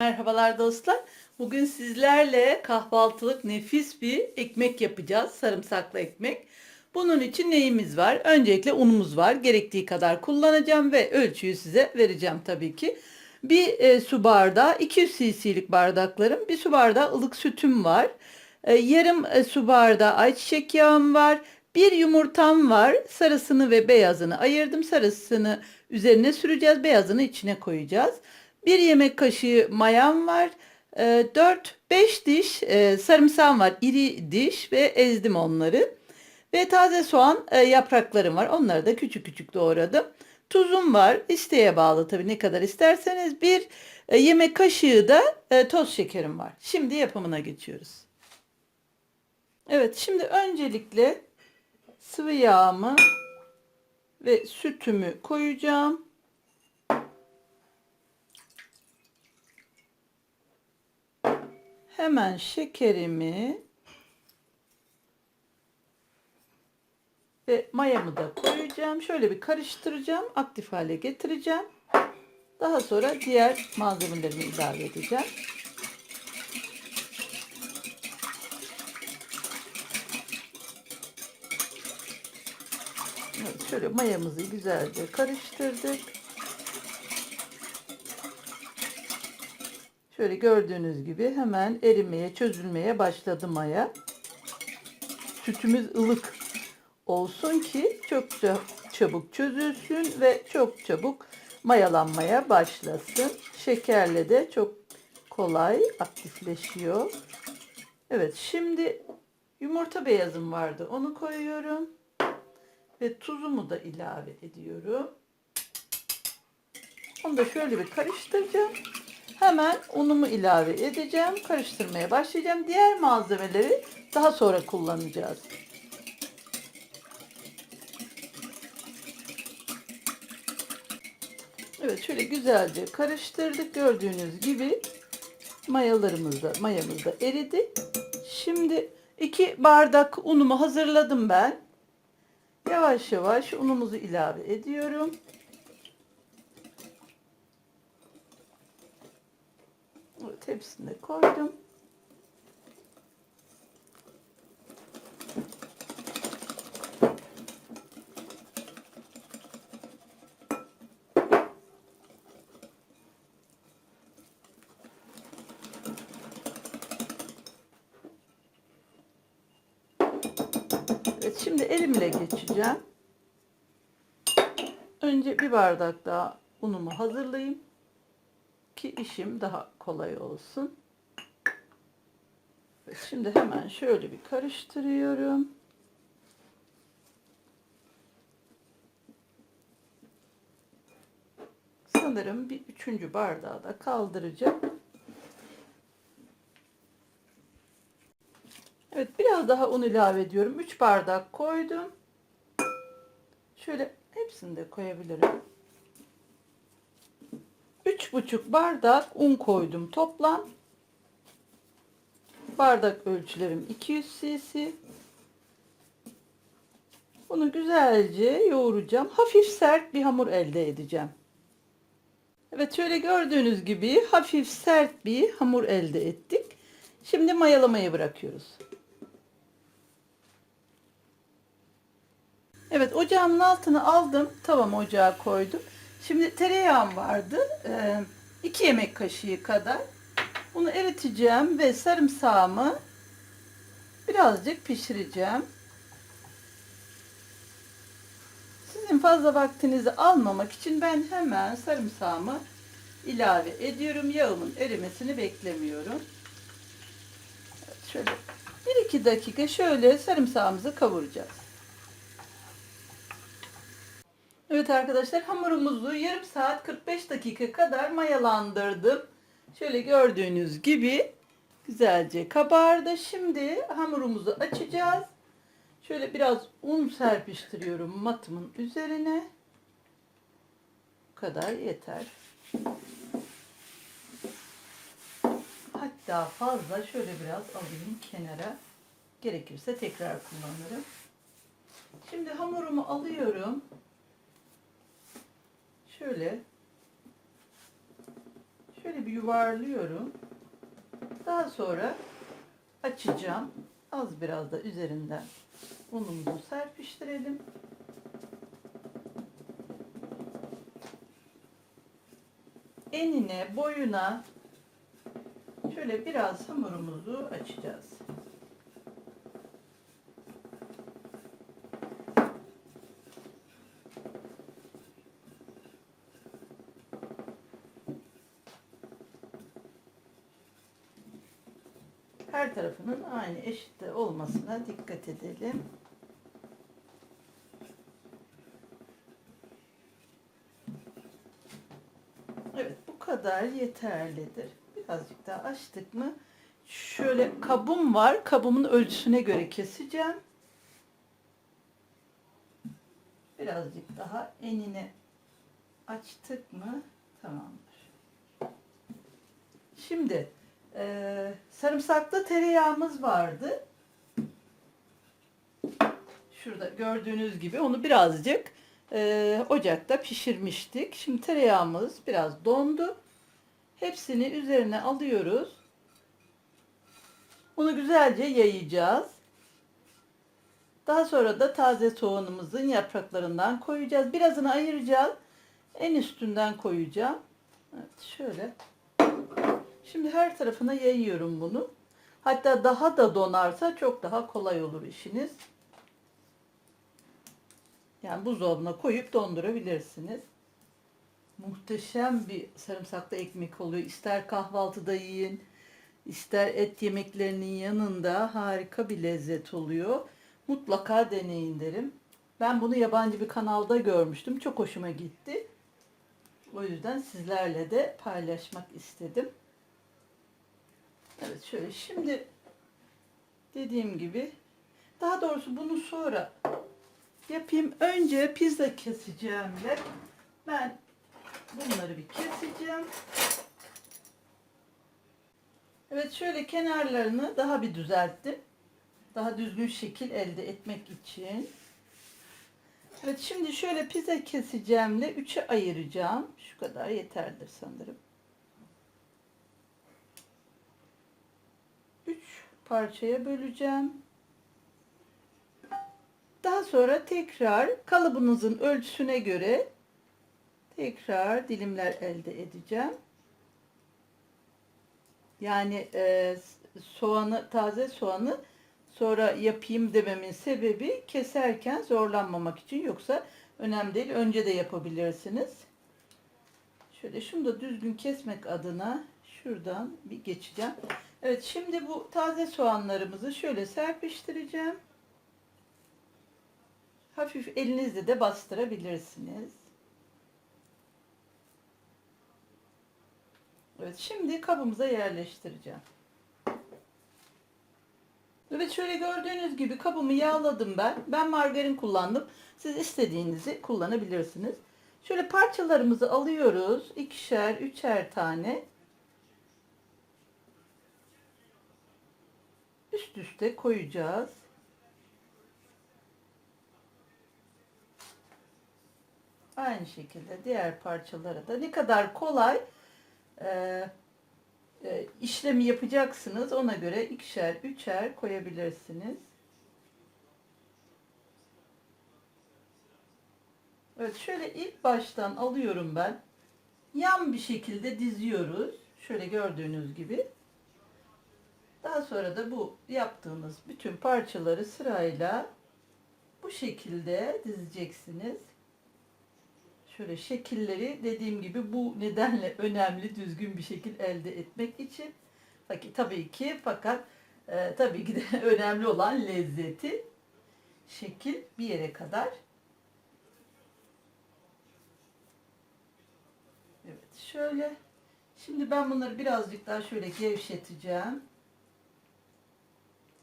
Merhabalar dostlar. Bugün sizlerle kahvaltılık nefis bir ekmek yapacağız. Sarımsaklı ekmek. Bunun için neyimiz var? Öncelikle unumuz var. Gerektiği kadar kullanacağım ve ölçüyü size vereceğim tabii ki. Bir e, su bardağı 200 cc'lik bardaklarım. Bir su bardağı ılık sütüm var. E, yarım e, su bardağı ayçiçek yağım var. Bir yumurtam var. Sarısını ve beyazını ayırdım. Sarısını üzerine süreceğiz. Beyazını içine koyacağız. Bir yemek kaşığı mayam var. 4-5 diş e, sarımsağım var. İri diş ve ezdim onları. Ve taze soğan e, yapraklarım var. Onları da küçük küçük doğradım. Tuzum var. İsteğe bağlı tabii ne kadar isterseniz. Bir e, yemek kaşığı da e, toz şekerim var. Şimdi yapımına geçiyoruz. Evet şimdi öncelikle sıvı yağımı ve sütümü koyacağım. Hemen şekerimi ve mayamı da koyacağım. Şöyle bir karıştıracağım. Aktif hale getireceğim. Daha sonra diğer malzemelerimi ilave edeceğim. Evet, şöyle mayamızı güzelce karıştırdık. Şöyle gördüğünüz gibi hemen erimeye, çözülmeye başladı maya. Sütümüz ılık olsun ki çok çabuk çözülsün ve çok çabuk mayalanmaya başlasın. Şekerle de çok kolay aktifleşiyor. Evet şimdi yumurta beyazım vardı. Onu koyuyorum. Ve tuzumu da ilave ediyorum. Onu da şöyle bir karıştıracağım. Hemen unumu ilave edeceğim. Karıştırmaya başlayacağım. Diğer malzemeleri daha sonra kullanacağız. Evet şöyle güzelce karıştırdık. Gördüğünüz gibi mayalarımız da mayamız da eridi. Şimdi iki bardak unumu hazırladım ben. Yavaş yavaş unumuzu ilave ediyorum. De koydum. Evet, şimdi elimle geçeceğim. Önce bir bardak daha unumu hazırlayayım ki işim daha kolay olsun. Şimdi hemen şöyle bir karıştırıyorum. Sanırım bir üçüncü bardağı da kaldıracağım. Evet biraz daha un ilave ediyorum. 3 bardak koydum. Şöyle hepsini de koyabilirim. 3,5 bardak un koydum toplam. Bardak ölçülerim 200 cc. Bunu güzelce yoğuracağım. Hafif sert bir hamur elde edeceğim. Evet şöyle gördüğünüz gibi hafif sert bir hamur elde ettik. Şimdi mayalamaya bırakıyoruz. Evet ocağımın altını aldım. Tavam ocağa koydum. Şimdi tereyağım vardı. 2 yemek kaşığı kadar. Bunu eriteceğim ve sarımsağımı birazcık pişireceğim. Sizin fazla vaktinizi almamak için ben hemen sarımsağımı ilave ediyorum. Yağımın erimesini beklemiyorum. Şöyle 1-2 dakika şöyle sarımsağımızı kavuracağız. Evet arkadaşlar hamurumuzu yarım saat 45 dakika kadar mayalandırdım. Şöyle gördüğünüz gibi güzelce kabardı. Şimdi hamurumuzu açacağız. Şöyle biraz un serpiştiriyorum matımın üzerine. Bu kadar yeter. Hatta fazla şöyle biraz alayım kenara. Gerekirse tekrar kullanırım. Şimdi hamurumu alıyorum şöyle Şöyle bir yuvarlıyorum. Daha sonra açacağım. Az biraz da üzerinden unumuzu serpiştirelim. Enine, boyuna şöyle biraz hamurumuzu açacağız. Her tarafının aynı eşit olmasına dikkat edelim. Evet bu kadar yeterlidir. Birazcık daha açtık mı şöyle kabım var. Kabımın ölçüsüne göre keseceğim. Birazcık daha enine açtık mı tamamdır. Şimdi e, sarımsaklı tereyağımız vardı. Şurada gördüğünüz gibi onu birazcık e, ocakta pişirmiştik. Şimdi tereyağımız biraz dondu. Hepsini üzerine alıyoruz. Bunu güzelce yayacağız. Daha sonra da taze soğanımızın yapraklarından koyacağız. Birazını ayıracağız. En üstünden koyacağım. Evet şöyle. Şimdi her tarafına yayıyorum bunu. Hatta daha da donarsa çok daha kolay olur işiniz. Yani buzdolabına koyup dondurabilirsiniz. Muhteşem bir sarımsaklı ekmek oluyor. İster kahvaltıda yiyin, ister et yemeklerinin yanında harika bir lezzet oluyor. Mutlaka deneyin derim. Ben bunu yabancı bir kanalda görmüştüm. Çok hoşuma gitti. O yüzden sizlerle de paylaşmak istedim. Evet şöyle şimdi dediğim gibi daha doğrusu bunu sonra yapayım. Önce pizza keseceğimle ben bunları bir keseceğim. Evet şöyle kenarlarını daha bir düzelttim. Daha düzgün şekil elde etmek için. Evet şimdi şöyle pizza keseceğimle üçe ayıracağım. Şu kadar yeterdir sanırım. Parçaya böleceğim. Daha sonra tekrar kalıbınızın ölçüsüne göre tekrar dilimler elde edeceğim. Yani e, soğanı, taze soğanı sonra yapayım dememin sebebi keserken zorlanmamak için. Yoksa önemli değil. Önce de yapabilirsiniz. Şöyle şunu da düzgün kesmek adına şuradan bir geçeceğim. Evet şimdi bu taze soğanlarımızı şöyle serpiştireceğim. Hafif elinizle de bastırabilirsiniz. Evet şimdi kabımıza yerleştireceğim. Evet şöyle gördüğünüz gibi kabımı yağladım ben. Ben margarin kullandım. Siz istediğinizi kullanabilirsiniz. Şöyle parçalarımızı alıyoruz. ikişer, üçer tane. Üst üste koyacağız. Aynı şekilde diğer parçalara da ne kadar kolay e, e, işlemi yapacaksınız. Ona göre ikişer, üçer koyabilirsiniz. Evet şöyle ilk baştan alıyorum ben. Yan bir şekilde diziyoruz. Şöyle gördüğünüz gibi. Daha sonra da bu yaptığınız bütün parçaları sırayla bu şekilde dizeceksiniz. Şöyle şekilleri dediğim gibi bu nedenle önemli düzgün bir şekil elde etmek için. Fakat tabii ki fakat e, tabii ki de önemli olan lezzeti şekil bir yere kadar. Evet şöyle. Şimdi ben bunları birazcık daha şöyle gevşeteceğim.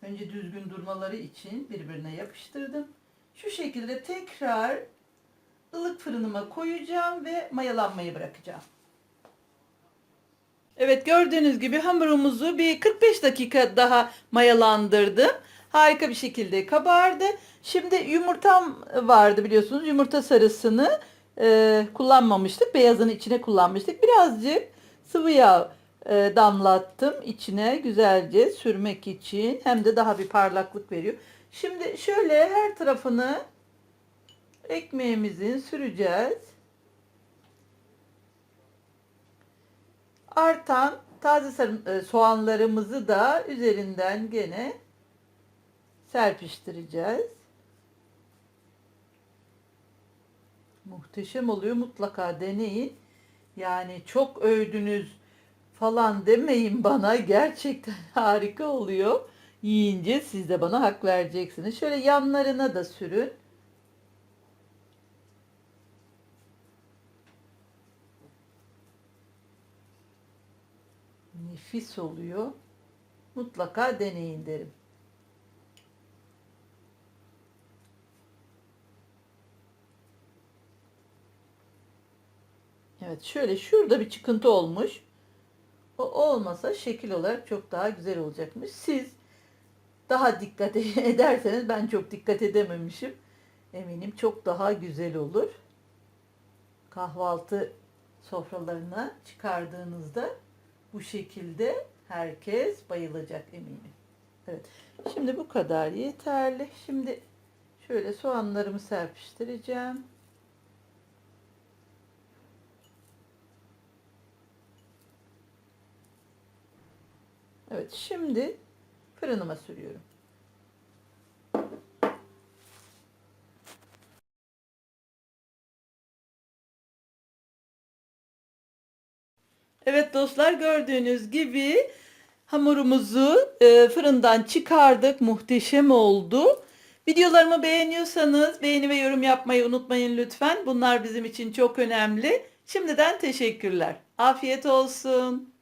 Önce düzgün durmaları için birbirine yapıştırdım. Şu şekilde tekrar ılık fırınıma koyacağım ve mayalanmayı bırakacağım. Evet gördüğünüz gibi hamurumuzu bir 45 dakika daha mayalandırdım. Harika bir şekilde kabardı. Şimdi yumurtam vardı biliyorsunuz. Yumurta sarısını e, kullanmamıştık. Beyazını içine kullanmıştık. Birazcık sıvı yağ damlattım içine güzelce sürmek için hem de daha bir parlaklık veriyor. Şimdi şöyle her tarafını ekmeğimizin süreceğiz. Artan taze e, soğanlarımızı da üzerinden gene serpiştireceğiz. Muhteşem oluyor. Mutlaka deneyin. Yani çok övdünüz falan demeyin bana. Gerçekten harika oluyor. Yiyince siz de bana hak vereceksiniz. Şöyle yanlarına da sürün. Nefis oluyor. Mutlaka deneyin derim. Evet şöyle şurada bir çıkıntı olmuş. O olmasa şekil olarak çok daha güzel olacakmış. Siz daha dikkat ederseniz ben çok dikkat edememişim. Eminim çok daha güzel olur. Kahvaltı sofralarına çıkardığınızda bu şekilde herkes bayılacak eminim. Evet. Şimdi bu kadar yeterli. Şimdi şöyle soğanlarımı serpiştireceğim. Evet, şimdi fırınıma sürüyorum. Evet dostlar gördüğünüz gibi hamurumuzu e, fırından çıkardık. Muhteşem oldu. Videolarımı beğeniyorsanız beğeni ve yorum yapmayı unutmayın lütfen. Bunlar bizim için çok önemli. Şimdiden teşekkürler. Afiyet olsun.